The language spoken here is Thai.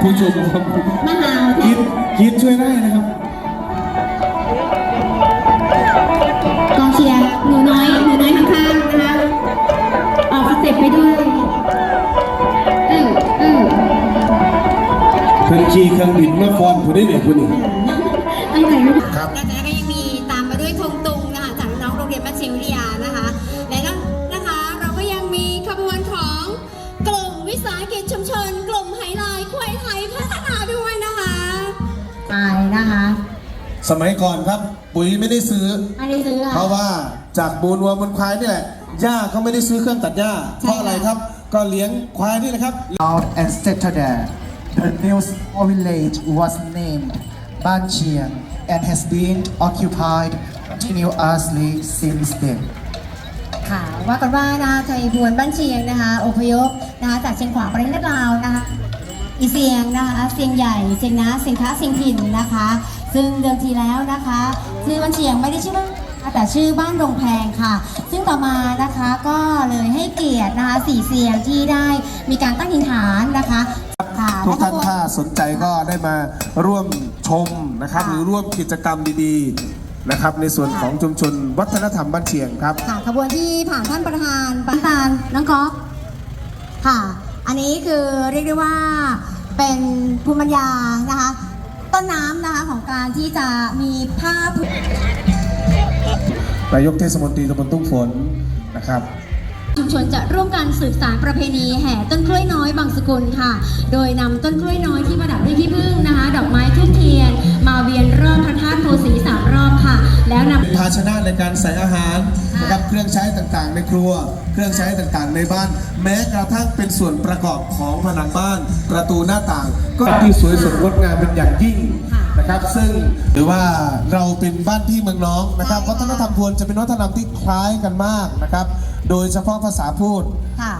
ผู้ชมครับมะนาวกินกินช่วยได้นะครับ กองเชียร์หนูน้อยหนูน้อยข้างๆนะคะ ออกสเต็ปไปด้วยเออเออเพิ่นขี่เครื่องบินมาฟอนผู้ได้เนี่ยผู้นี้ตั้งใจไม่ได้ ครับนะคะก็ยั สมัยก่อนครับ ปุ๋ยไม่ได้ซื้อ ไม่ได้ซื้อเพค่ะ ราะว่าจากบูนวัวบนควายนี่แหละหญ้าก็ไม่ได้ซื้อเครื่องตัดหญ้าเพราะอะไรครับ ก็เลี้ยงควายนี่แหละครับ out and settled there. The new small village was named Banchiang and has been occupied continuously since then. ค่ะว่ากันว่านะคะไทยพวนบ้านเชียงนะคะอพยพนะคะจากเชียงขวางประเทศลาวนะคะอีเซียงนะคะเซียงใหญ่เซียงนะเซียงค้าเซียงถิ่นนะคะ ซึ่งเดิมทีแล้วนะคะชื่อบ้านเชียงไม่ได้ชื่อบ้านแต่ชื่อบ้านดงแพงค่ะ ซึ่งต่อมานะคะก็เลยให้เกียรตินะคะสี่เซียงที่ได้มีการตั้งถิ่นฐานนะคะค่ะทุกท่านและขบวถ้าสนใจก็ได้มาร่วมชมนะครับ หรือร่วมกิจกรรมดีๆนะครับ ในส่วนของชุมชนวัฒนธรรมบ้านเชียงครับค่ะขบวนที่ผ่านท่านประธานปานตาลน้องก๊อฟค่ะ อันนี้คือเรียกได้ว่าเป็นภูมิปัญญานะคะ ต้นน้ำนะคะของการที่จะมีภาพนายกเทศมนตรีตำบลตุ้งฝนนะครับ ชุมชนจะร่วมกันสืบสานประเพณีแห่ต้นกล้วยน้อยบางสกุลค่ะ โดยนำต้นกล้วยน้อยที่ประดับด้วยขี้ผึ้งนะคะ ดอกไม้ทูบเทียน มาเวียนรอบพระธาตุโพสีสามรอบค่ะ แล้วนำเป็นภาชนะในการใส่อาหารนะครับ เครื่องใช้ต่างๆ ในครัว เครื่องใช้ต่างๆ ในบ้าน แม้กระทั่งเป็นส่วนประกอบของผนังบ้าน ประตูหน้าต่าง ก็ที่สวยสดงดงามเป็นอย่างยิ่งค่ะนะครับ ซึ่งหรือว่าเราเป็นบ้านพี่เมืองน้องนะครับ วัฒนธรรมพวนจะเป็นวัฒนธรรมที่คล้ายกันมากนะครับ โดยเฉพาะภาษาพูดค่ะ